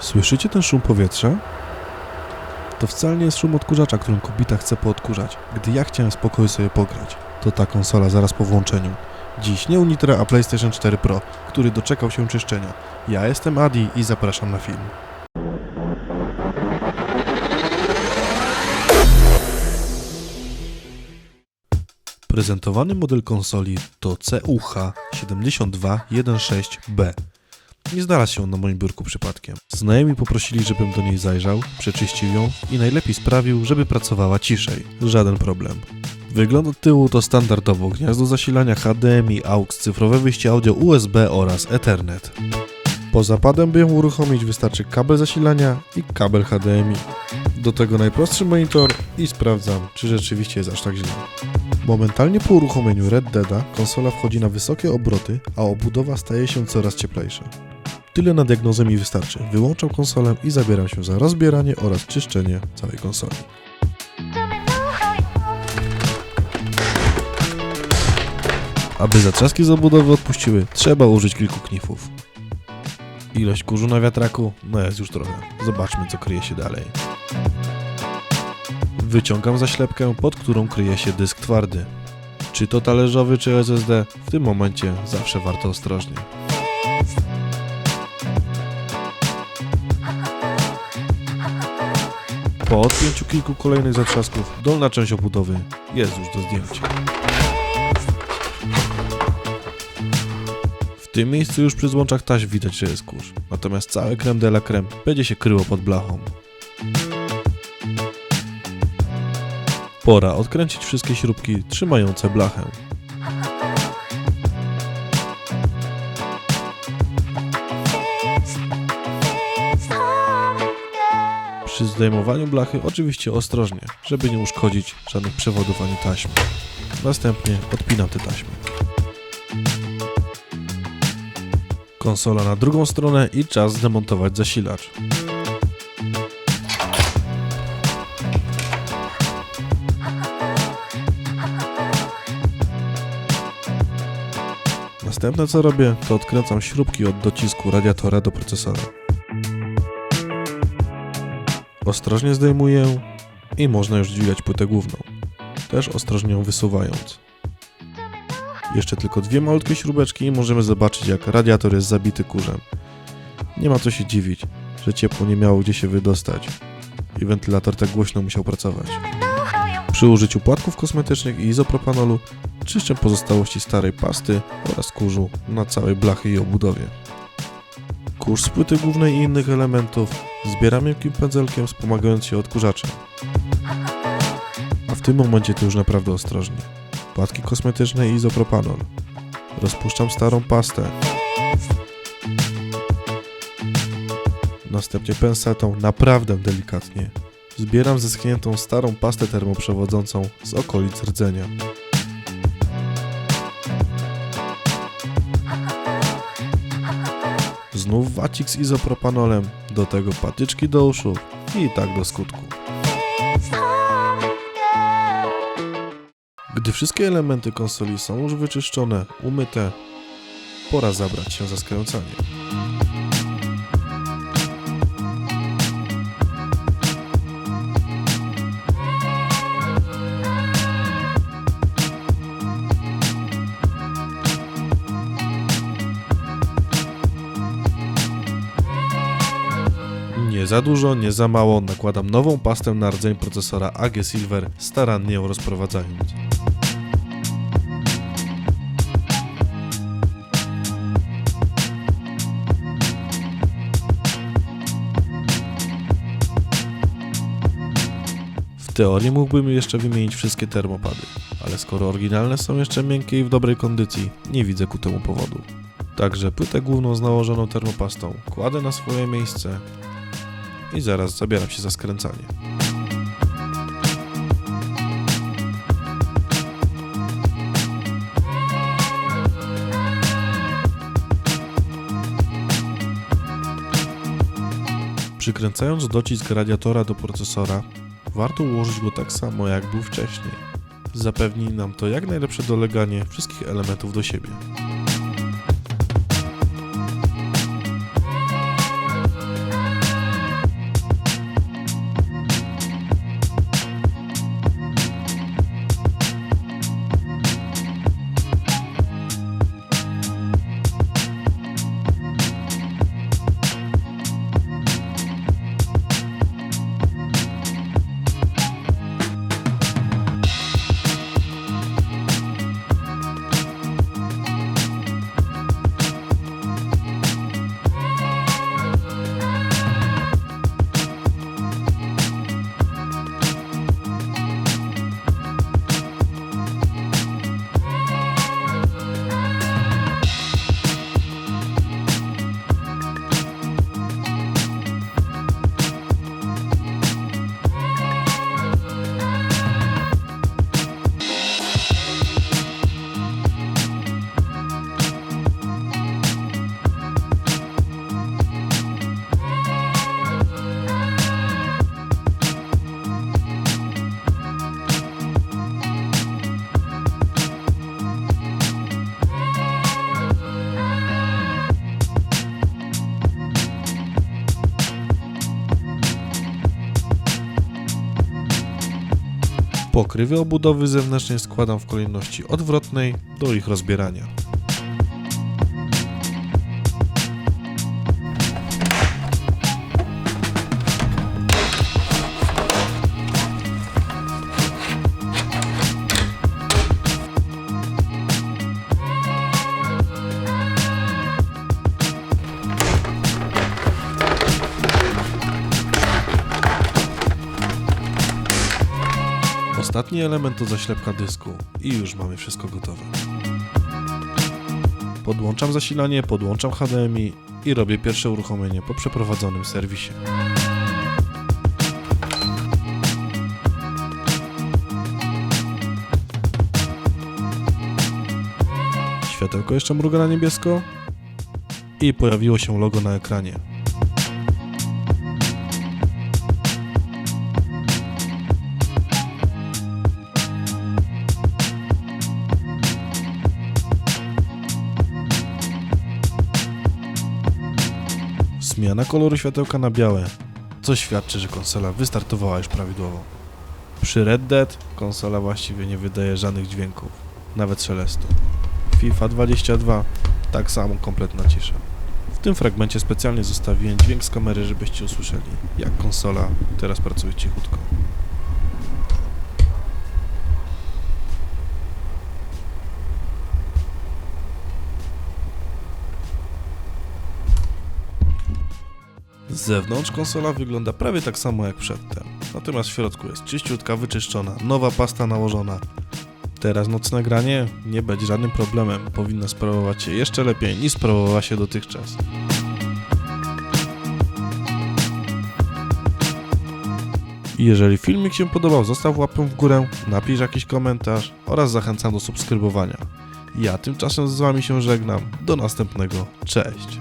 Słyszycie ten szum powietrza? To wcale nie jest szum odkurzacza, którym kobieta chce poodkurzać, gdy ja chciałem spokoju sobie pograć. To ta konsola zaraz po włączeniu. Dziś nie Unitra, a PlayStation 4 Pro, który doczekał się czyszczenia. Ja jestem Adi i zapraszam na film. Prezentowany model konsoli to CUH7216B. Nie znalazł się na moim biurku przypadkiem. Znajomi poprosili, żebym do niej zajrzał, przeczyścił ją i najlepiej sprawił, żeby pracowała ciszej. Żaden problem. Wygląd od tyłu to standardowo gniazdo zasilania HDMI, AUX, cyfrowe wyjście audio USB oraz Ethernet. Poza padem, by ją uruchomić, wystarczy kabel zasilania i kabel HDMI. Do tego najprostszy monitor i sprawdzam, czy rzeczywiście jest aż tak źle. Momentalnie po uruchomieniu Red Deada konsola wchodzi na wysokie obroty, a obudowa staje się coraz cieplejsza. Tyle na diagnozę mi wystarczy. Wyłączam konsolę i zabieram się za rozbieranie oraz czyszczenie całej konsoli. Aby zatrzaski z obudowy odpuściły, trzeba użyć kilku knifów. Ilość kurzu na wiatraku? No jest już trochę. Zobaczmy, co kryje się dalej. Wyciągam zaślepkę, pod którą kryje się dysk twardy. Czy to talerzowy, czy SSD? W tym momencie zawsze warto ostrożnie. Po odpięciu kilku kolejnych zatrzasków, dolna część obudowy jest już do zdjęcia. W tym miejscu już przy złączach taśm widać, że jest kurz. Natomiast całe creme de la creme będzie się kryło pod blachą. Pora odkręcić wszystkie śrubki trzymające blachę. Zdejmowaniu blachy oczywiście ostrożnie, żeby nie uszkodzić żadnych przewodów ani taśm. Następnie odpinam te taśmy. Konsola na drugą stronę i czas zdemontować zasilacz. Następne co robię, to odkręcam śrubki od docisku radiatora do procesora. Ostrożnie zdejmuję i można już dźwigać płytę główną, też ostrożnie ją wysuwając. Jeszcze tylko dwie malutkie śrubeczki i możemy zobaczyć jak radiator jest zabity kurzem. Nie ma co się dziwić, że ciepło nie miało gdzie się wydostać i wentylator tak głośno musiał pracować. Przy użyciu płatków kosmetycznych i izopropanolu czyszczę pozostałości starej pasty oraz kurzu na całej blachy i obudowie. Kurz z płyty głównej i innych elementów zbieram miękkim pędzelkiem wspomagając się odkurzaczem. A w tym momencie to już naprawdę ostrożnie. Płatki kosmetyczne i izopropanol. Rozpuszczam starą pastę. Następnie pensetą naprawdę delikatnie zbieram zeschniętą starą pastę termoprzewodzącą z okolic rdzenia. Znów wacik z izopropanolem, do tego patyczki do uszu i tak do skutku. Gdy wszystkie elementy konsoli są już wyczyszczone, umyte, pora zabrać się za skręcanie. Nie za dużo, nie za mało, nakładam nową pastę na rdzeń procesora AG Silver, starannie ją rozprowadzając. W teorii mógłbym jeszcze wymienić wszystkie termopady, ale skoro oryginalne są jeszcze miękkie i w dobrej kondycji, nie widzę ku temu powodu. Także płytę główną z nałożoną termopastą kładę na swoje miejsce i zaraz zabieram się za skręcanie. Przykręcając docisk radiatora do procesora, warto ułożyć go tak samo jak był wcześniej. Zapewni nam to jak najlepsze doleganie wszystkich elementów do siebie. Pokrywy obudowy zewnętrznej składam w kolejności odwrotnej do ich rozbierania. Ostatni element to zaślepka dysku i już mamy wszystko gotowe. Podłączam zasilanie, podłączam HDMI i robię pierwsze uruchomienie po przeprowadzonym serwisie. Światełko jeszcze mruga na niebiesko i pojawiło się logo na ekranie. Zmiana koloru światełka na białe, co świadczy, że konsola wystartowała już prawidłowo. Przy Red Dead konsola właściwie nie wydaje żadnych dźwięków, nawet szelestu. FIFA 22 tak samo kompletna cisza. W tym fragmencie specjalnie zostawiłem dźwięk z kamery, żebyście usłyszeli, jak konsola teraz pracuje cichutko. Z zewnątrz konsola wygląda prawie tak samo jak przedtem. Natomiast w środku jest czyściutka, wyczyszczona, nowa pasta nałożona. Teraz nocne granie nie będzie żadnym problemem. Powinno sprawować się jeszcze lepiej niż sprawowała się dotychczas. Jeżeli filmik się podobał, zostaw łapę w górę, napisz jakiś komentarz oraz zachęcam do subskrybowania. Ja tymczasem z Wami się żegnam. Do następnego. Cześć.